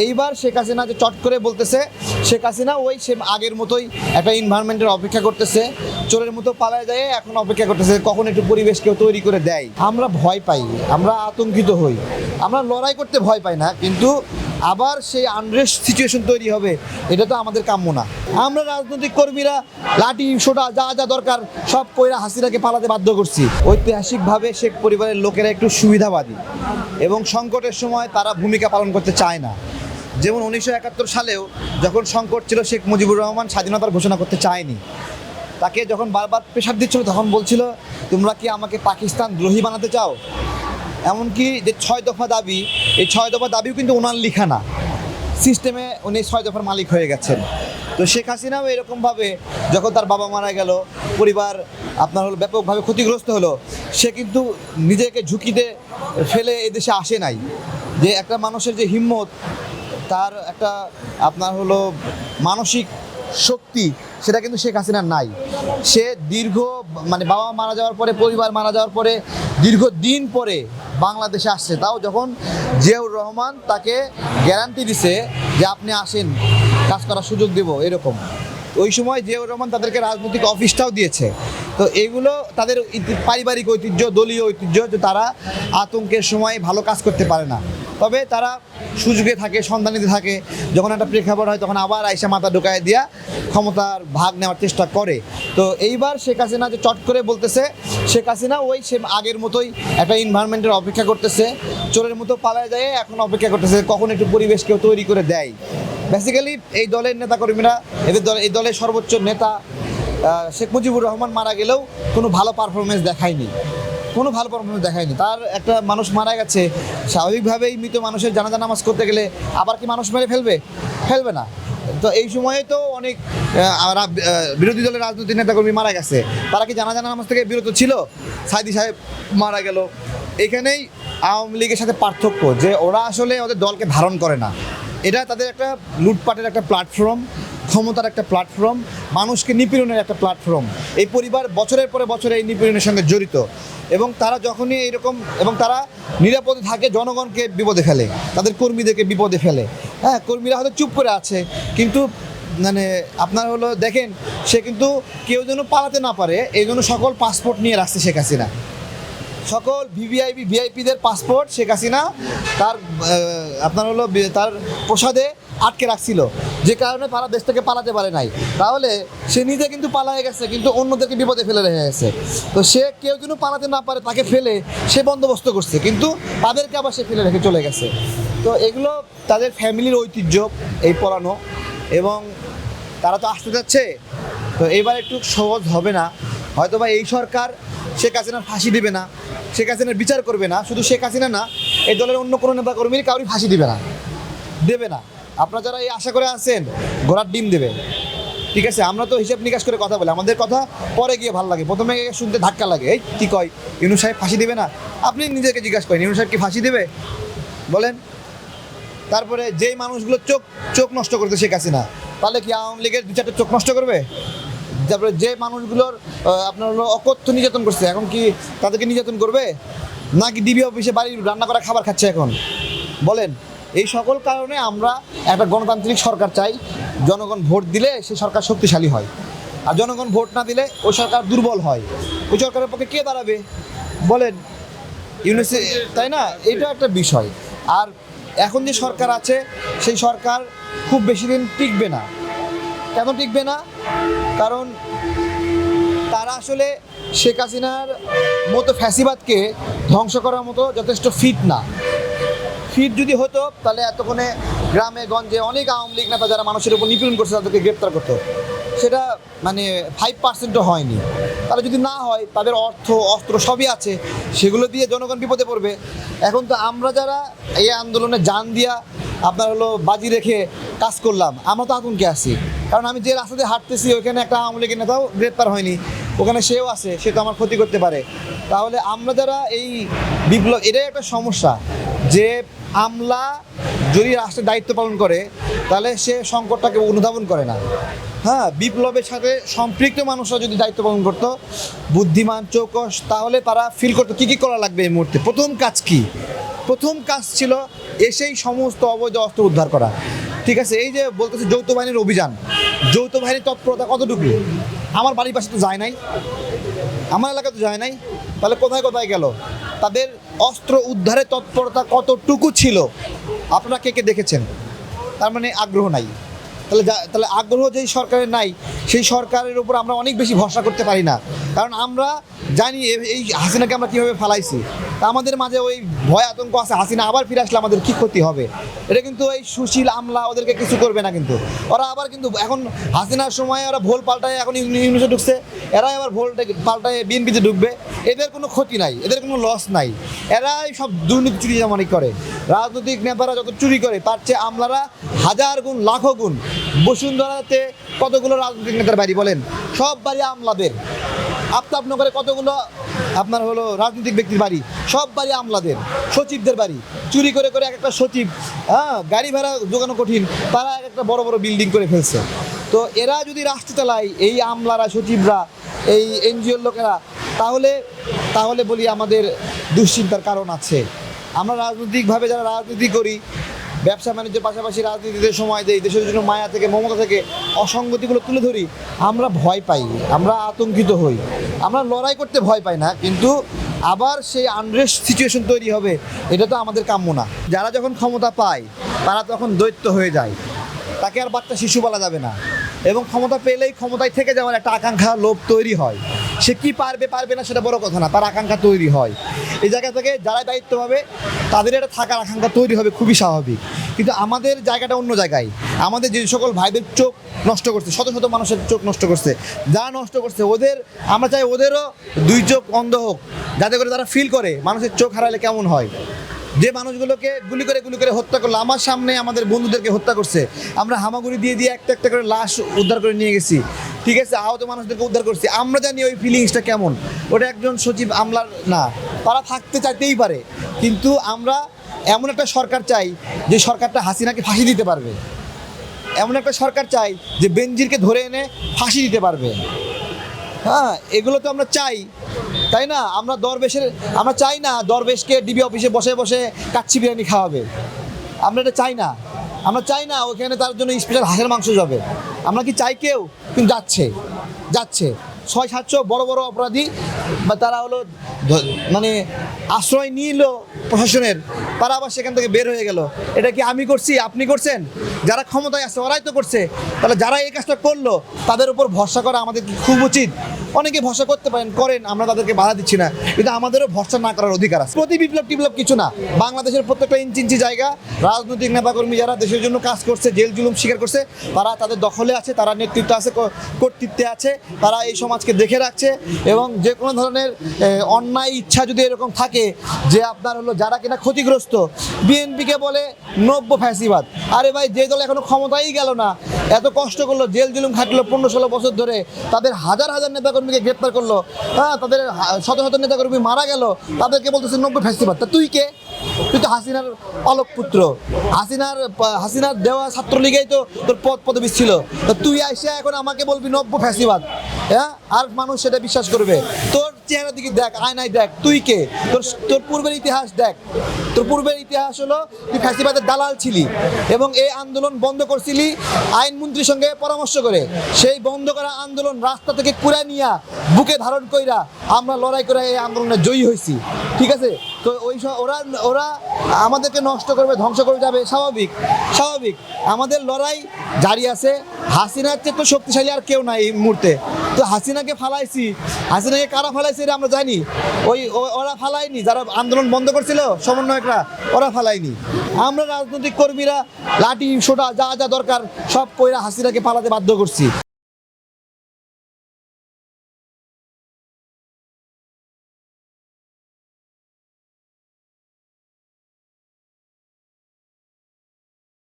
এইবার শেখ হাসিনা যে চট করে বলতেছে, শেখ হাসিনা ওই সে আগের মতোই একটা এনভায়রনমেন্টের অপেক্ষা করতেছে, চোরের মতো পালায় যায়, এখন অপেক্ষা করতেছে কখন একটু পরিবেশ কেউ তৈরি করে দেয়। আমরা ভয় পাই, আমরা আতঙ্কিত হই, আমরা লড়াই করতে ভয় পাই না, কিন্তু আবার সেই আনরেস্ট সিচুয়েশন তৈরি হবে, এটা তো আমাদের কাম্য না। আমরা রাজনৈতিক কর্মীরা, লাঠি সোটা যা যা দরকার, সব কইরা হাসিনাকে পালাতে বাধ্য করছি। ঐতিহাসিকভাবে শেখ পরিবারের লোকেরা একটু সুবিধাবাদী এবং সংকটের সময় তারা ভূমিকা পালন করতে চায় না। যেমন উনিশশো একাত্তর সালেও যখন সংকট ছিল, শেখ মুজিবুর রহমান স্বাধীনতার ঘোষণা করতে চায়নি। তাকে যখন বারবার প্রেশার দিচ্ছিল, তখন বলছিল, তোমরা কি আমাকে পাকিস্তান দ্রোহী বানাতে চাও? এমনকি যে ছয় দফা দাবি, এই ছয় দফা দাবিও কিন্তু ওনার লিখা না। সিস্টেমে উনি ছয় দফার মালিক হয়ে গেছেন। তো শেখ হাসিনাও এরকমভাবে যখন তার বাবা মারা গেল, পরিবার আপনার হলো ব্যাপকভাবে ক্ষতিগ্রস্ত হলো, সে কিন্তু নিজেকে ঝুঁকিতে ফেলে এদেশে আসে নাই। যে একটা মানুষের যে হিম্মত তার একটা আপনার হলো মানসিক শক্তি, সেটা কিন্তু শেখ হাসিনার নাই। সে দীর্ঘ মানে বাবা মারা যাওয়ার পরে, পরিবার মারা যাওয়ার পরে, দীর্ঘ দিন পরে বাংলাদেশে আসছে। তাও যখন জিয়াউর রহমান তাকে গ্যারান্টি দিছে যে আপনি আসেন, কাজ করার সুযোগ দেব, এরকম। ওই সময় জিয়াউর রহমান তাদেরকে রাজনৈতিক অফিসটাও দিয়েছে। তো এগুলো তাদের পারিবারিক ঐতিহ্য, দলীয় ঐতিহ্য, যে তারা আতঙ্কের সময় ভালো কাজ করতে পারে না। তবে তারা সুযোগে থাকে সন্ধানিতে থাকে। যখন একটা প্রেক্ষাপট হয়, তখন আবার আইসা মাথা ঢুকায় দিয়া ক্ষমতার ভাগ নেওয়ার চেষ্টা করে। তো এইবার শেখ হাসিনা যে চট করে বলতেছে, শেখ হাসিনা ওই সে আগের মতোই একটা এনভায়রনমেন্টের অপেক্ষা করতেছে। চোরের মতো পালায় যায়, এখন অপেক্ষা করতেছে, কখন একটু পরিবেশ কেউ তৈরি করে দেয়। বেসিক্যালি এই দলের নেতাকর্মীরা, এদের দল এই দলের সর্বোচ্চ নেতা শেখ মুজিবুর রহমান মারা গেলেও কোনো ভালো পারফরমেন্স দেখায়নি। কোনো ভালো পারফরমেন্স দেখায়নি। তার একটা মানুষ মারা গেছে। স্বাভাবিকভাবেই মৃত মানুষের জানাজা নামাজ করতে গেলে আবার কি মানুষ মেরে ফেলবে? ফেলবে না। তো এই সময়ে তো অনেক বিরোধী দলের রাজনৈতিক নেতাকর্মী মারা গেছে। তারা কি জানাজা নামাজ থেকে বিরত ছিল? সাইদি সাহেব মারা গেল। এখানেই আওয়ামী লীগের সাথে পার্থক্য যে ওরা আসলে ওদের দলকে ধারণ করে না। এটা তাদের একটা লুটপাটের একটা প্ল্যাটফর্ম ক্ষমতার একটা প্ল্যাটফর্ম মানুষকে নিপীড়নের একটা প্ল্যাটফর্ম এই পরিবার বছরের পরে বছরে এই নিপীড়নের সঙ্গে জড়িত। এবং তারা যখনই এইরকম, এবং তারা নিরাপদে থাকে, জনগণকে বিপদে ফেলে। তাদের কর্মীদেরকে বিপদে ফেলে। হ্যাঁ কর্মীরা হয়তো চুপ করে আছে, কিন্তু মানে আপনার হলো, দেখেন, সে কিন্তু কেউ যেন পালাতে না পারে, এই জন্য সকল পাসপোর্ট নিয়ে রাখছে শেখ হাসিনা। সকল ভিভিআইপি ভিআইপিদের পাসপোর্ট শেখ হাসিনা তার আপনার হলো, তার প্রসাদে আটকে রাখছিল। যে কারণে তারা দেশ থেকে পালাতে পারে নাই। তাহলে সে নিজে কিন্তু পালায়ে গেছে, কিন্তু অন্যদেরকে বিপদে ফেলে রেখে গেছে। তো সে কেউ যেন পালাতে না পারে, তাকে ফেলে সে বন্দোবস্ত করছে, কিন্তু তাদেরকে আবার সে ফেলে রেখে চলে গেছে। তো এগুলো তাদের ফ্যামিলির ঐতিহ্য, এই পড়ানো এবং তারা তো আসতে যাচ্ছে। তো এবার একটু সহজ হবে না। হয়তোবা এই সরকার শেখ হাসিনার ফাঁসি দিবে না, শেখ হাসিনার বিচার করবে না, শুধু শেখ হাসিনা না এই দলের অন্য কোনো নেতা কর্মীর কাউরই ফাঁসি দিবে না, দেবে না। আপনারা যারা এই আশা করে আছেন, ঘোড়ার ডিম দেবে। ঠিক আছে, আমরা তো হিসাব নিকাশ করে কথা বলি। আমাদের কথা পরে গিয়ে ভালো লাগে। প্রথমে শুনতে ধাক্কা লাগে। এই কী কয়? ইনু সাহেব ফাঁসি দেবে না? আপনি নিজেকে জিজ্ঞাসা করেন ইনু সাহেব কি ফাঁসি দেবে? বলেন। তারপরে যেই মানুষগুলো চোখ চোখ নষ্ট করতে শেখ হাসিনা, তাহলে কি আওয়ামী লীগের দু চারটে চোখ নষ্ট করবে? তারপরে যে মানুষগুলোর আপনার অকথ্য নির্যাতন করছে, এখন কি তাদেরকে নির্যাতন করবে? নাকি ডিবি অফিসে বাড়ির রান্না করা খাবার খাচ্ছে এখন? বলেন। এই সকল কারণে আমরা একটা গণতান্ত্রিক সরকার চাই। জনগণ ভোট দিলে সেই সরকার শক্তিশালী হয়। আর জনগণ ভোট না দিলে ওই সরকার দুর্বল হয়। ওই সরকারের পক্ষে কে দাঁড়াবে? বলেন, ইউনিসে, তাই না? এটা একটা বিষয়। আর এখন যে সরকার আছে, সেই সরকার খুব বেশি দিন টিকবে না। কেন টিকবে না? কারণ তারা আসলে শেখ হাসিনার মতো ফ্যাসিবাদকে ধ্বংস করার মতো যথেষ্ট ফিট না। ফিট যদি হতো, তাহলে এতক্ষণে গ্রামে, গঞ্জে অনেক আওয়ামী লীগ নেতা যারা মানুষের উপর নিপীড়ন করছে, তাদেরকে গ্রেপ্তার করতো সেটা মানে ফাইভ পার্সেন্টও হয়নি। তাহলে যদি না হয়, তাদের অর্থ, অস্ত্র সবই আছে, সেগুলো দিয়ে জনগণ বিপদে পড়বে। এখন তো আমরা যারা এই আন্দোলনে যান দিয়া আপনার হলো বাজি রেখে কাজ করলাম, আমরা তো আতঙ্কে আছি। কারণ আমি যে রাস্তা দিয়ে হাঁটতেছি, ওইখানে একটা আওয়ামী লীগের নেতাও গ্রেপ্তার হয়নি। ওখানে সেও আছে, সে তো আমার ক্ষতি করতে পারে। তাহলে আমরা যারা এই বিপ্লব, এটাই একটা সমস্যা যে আমলা যদি রাষ্ট্রের দায়িত্ব পালন করে, তাহলে সে সংকটটাকে অনুধাবন করে না। হ্যাঁ বিপ্লবের সাথে সম্পৃক্ত মানুষরা যদি দায়িত্ব পালন করতো, বুদ্ধিমান, চৌকস, তাহলে তারা ফিল করতো কী কী করা লাগবে এই মুহূর্তে? প্রথম কাজ কি? প্রথম কাজ ছিল এসেই সমস্ত অবৈধ অস্ত্র উদ্ধার করা। ঠিক আছে, এই যে বলতেছে যৌথ বাহিনীর অভিযান। যৌথ বাহিনীর তৎপরতা কতটুকু? আমার বাড়ির পাশে তো যায় নাই, আমার এলাকা তো যায় নাই, তাহলে কোথায় কোথায় গেল? তাদের অস্ত্র উদ্ধারে তৎপরতা কতটুকু ছিল? আপনারা কে কে দেখেছেন? তার মানে আগ্রহ নাই। তাহলে তাহলে আগ্রহ যেই সরকারের নাই, সেই সরকারের উপর আমরা অনেক বেশি ভরসা করতে পারি না। কারণ আমরা জানি এই হাসিনাকে আমরা কীভাবে ফালাইছি। তা আমাদের মাঝে ওই ভয় আতঙ্ক আছে, হাসিনা আবার ফিরে আসলে আমাদের কী ক্ষতি হবে? এটা কিন্তু এই সুশীল আমলা ওদেরকে কিছু করবে না কিন্তু। ওরা আবার কিন্তু এখন হাসিনার সময় ওরা ভোল পাল্টায় এখন ইউনিভার্সিটি ঢুকছে, এরাই আবার ভোল পাল্টায় বিএনপিতে ঢুকবে। এদের কোনো ক্ষতি নাই, এদের কোনো লস নাই। এরাই সব দুর্নীতি চুরি জামানি করে। রাজনৈতিক নেতারা যত চুরি করে, তার চেয়ে আমলারা হাজার গুণ, লাখো গুণ বসুন্ধরাতে কতগুলো রাজনৈতিক নেতার বাড়ি বলেন? সব বাড়ি আমলাদের। আফতাবনগরে কতগুলো আপনার হলো রাজনৈতিক ব্যক্তির বাড়ি? সব বাড়ি আমলাদের, সচিবদের বাড়ি। চুরি করে করে এক একটা সচিব হ্যাঁ গাড়ি ভাড়া জোগানো কঠিন, তারা এক একটা বড় বড় বিল্ডিং করে ফেলছে। তো এরা যদি রাষ্ট্র চালায়, এই আমলারা, সচিবরা, এই এনজিওর লোকেরা, তাহলে তাহলে বলি আমাদের দুশ্চিন্তার কারণ আছে। আমরা রাজনৈতিকভাবে যারা রাজনীতি করি ব্যবসা বাণিজ্যের পাশাপাশি রাজনীতিতে সময় দেই, দেশের জন্য মায়া থেকে, মমতা থেকে অসঙ্গতিগুলো তুলে ধরি, আমরা ভয় পাই, আমরা আতঙ্কিত হই। আমরা লড়াই করতে ভয় পাই না, কিন্তু আবার সেই আনরেস্ট সিচুয়েশন তৈরি হবে, এটা তো আমাদের কাম্য না। যারা যখন ক্ষমতা পায়, তারা তখন দৈত্য হয়ে যায়। তাকে আর বাচ্চা শিশু বলা যাবে না। এবং ক্ষমতা পেলেই ক্ষমতায় থেকে যাওয়ার একটা আকাঙ্ক্ষা লোভ তৈরি হয়। সে কি পারবে পারবে না, সেটা বড় কথা না, তার আকাঙ্ক্ষা তৈরি হয়। এই জায়গা থেকে যারা দায়িত্ব পাবে, তাদের একটা থাকার আকাঙ্ক্ষা তৈরি হবে, খুবই স্বাভাবিক। কিন্তু আমাদের জায়গাটা অন্য জায়গায়। আমাদের যে সকল ভাইদের চোখ নষ্ট করছে, শত শত মানুষের চোখ নষ্ট করছে, যা নষ্ট করছে, ওদের, আমরা চাই ওদেরও দুই চোখ অন্ধ হোক, যাতে করে তারা ফিল করে, মানুষের চোখ হারালে কেমন হয়। যে মানুষগুলোকে গুলি করে গুলি করে হত্যা করল, আমার সামনে আমাদের বন্ধুদেরকে হত্যা করছে, আমরা হামাগুড়ি দিয়ে দিয়ে একটা একটা করে লাশ উদ্ধার করে নিয়ে গেছি। ঠিক আছে, আহত মানুষদেরকে উদ্ধার করছি, আমরা জানি ওই ফিলিংসটা কেমন। ওটা একজন সচিব আমলার না তারা থাকতে চাইতেই পারে। কিন্তু আমরা এমন একটা সরকার চাই যে সরকারটা হাসিনাকে ফাঁসি দিতে পারবে। এমন একটা সরকার চাই যে বেনজিরকে ধরে এনে ফাঁসি দিতে পারবে। হ্যাঁ এগুলো তো আমরা চাই। তাই না? আমরা দরবেশের, আমরা চাই না দরবেশকে ডিবি অফিসে বসে বসে কাচ্ছি বিরিয়ানি খাওয়াবে। আমরা এটা চাই না। আমরা চাই না ওখানে তার জন্য স্পেশাল হাঁসের মাংস যাবে। আমরা কি চাই কেউ? কিন্তু যাচ্ছে। যাচ্ছে। ছয় সাতশো বড় বড় অপরাধী, বা তারা হলো মানে আশ্রয় নিল প্রশাসনের, তারা আবার সেখান থেকে বের হয়ে গেল। এটা কি আমি করছি? আপনি করছেন? যারা ক্ষমতায় আছে, ওরাই তো করছে। তাহলে যারা এই কাজটা করল, তাদের উপর ভরসা করা আমাদের খুব উচিত? অনেকে ভরসা করতে পারেন, করেন, আমরা তাদেরকে বাধা দিচ্ছি না। কিন্তু আমাদেরও ভরসা না করার অধিকার আছে। প্রতি বিপ্লব টিপ্লব কিছু না। বাংলাদেশের প্রত্যেকটা ইঞ্চি ইঞ্চি জায়গা, রাজনৈতিক নেতাকর্মী যারা দেশের জন্য কাজ করছে, জেল, জুলুম স্বীকার করছে, তারা তাদের দখলে আছে, তারা নেতৃত্ব আছে কর্তৃত্বে আছে, তারা এই সমাজকে দেখে রাখছে এবং যে কোনো ধরনের অন্যায়, ইচ্ছা যদি এরকম থাকে যে আপনার হলো যারা কিনা ক্ষতিগ্রস্ত, বিএনপিকে বলে নব্য ফ্যাসিবাদ। আরে ভাই, যে দল এখনও ক্ষমতাই গেল না, এত কষ্ট করল, জেল জুলুম খাটলো পনেরো ষোলো বছর ধরে, তাদের হাজার হাজার নেতাকর্মীকে গ্রেপ্তার করল হ্যাঁ তাদের শত শত নেতাকর্মী মারা গেল, তাদেরকে বলতেছে নব্য ফ্যাসিবাদ। তা তুই কে? তুই তো হাসিনার অলক পুত্র হাসিনার হাসিনার দেওয়া ছাত্রলীগেই তো তোর পদ পদবি ছিল। তা তুই আইসা এখন আমাকে বলবি নব্য ফ্যাসিবাদ। হ্যাঁ? আর মানুষ সেটা বিশ্বাস করবে। তোর চেহারা দিকে দেখ, আয়নায় দেখ, তুই কে? তোর তোর পূর্বের ইতিহাস দেখ। তোর পূর্বের ইতিহাস হলো, তুই ফ্যাসিবাদের দালাল ছিলি এবং এই আন্দোলন বন্ধ করছিলি আইনমন্ত্রীর সঙ্গে পরামর্শ করে। সেই বন্ধ করা আন্দোলন রাস্তা থেকে কুড়া নিয়া, বুকে ধারণ কইরা আমরা লড়াই করে এই আন্দোলনে জয়ী হয়েছি ঠিক আছে? তো ওই ওরা ওরা আমাদেরকে নষ্ট করবে, ধ্বংস করে যাবে, স্বাভাবিক স্বাভাবিক। আমাদের লড়াই জারি আছে। হাসিনার চেয়ে তো শক্তিশালী আর কেউ নাই এই মুহূর্তে। তো হাসিনাকে ফালাইছি। হাসিনাকে কারা ফালাইছে এটা আমরা জানি। ওই ওরা ফালাইনি যারা আন্দোলন বন্ধ করছিল, সমন্বয়করা, ওরা ফালাইনি আমরা রাজনৈতিক কর্মীরা, লাঠি সোটা যা যা দরকার, সব কইরা হাসিনাকে ফালাতে বাধ্য করছি।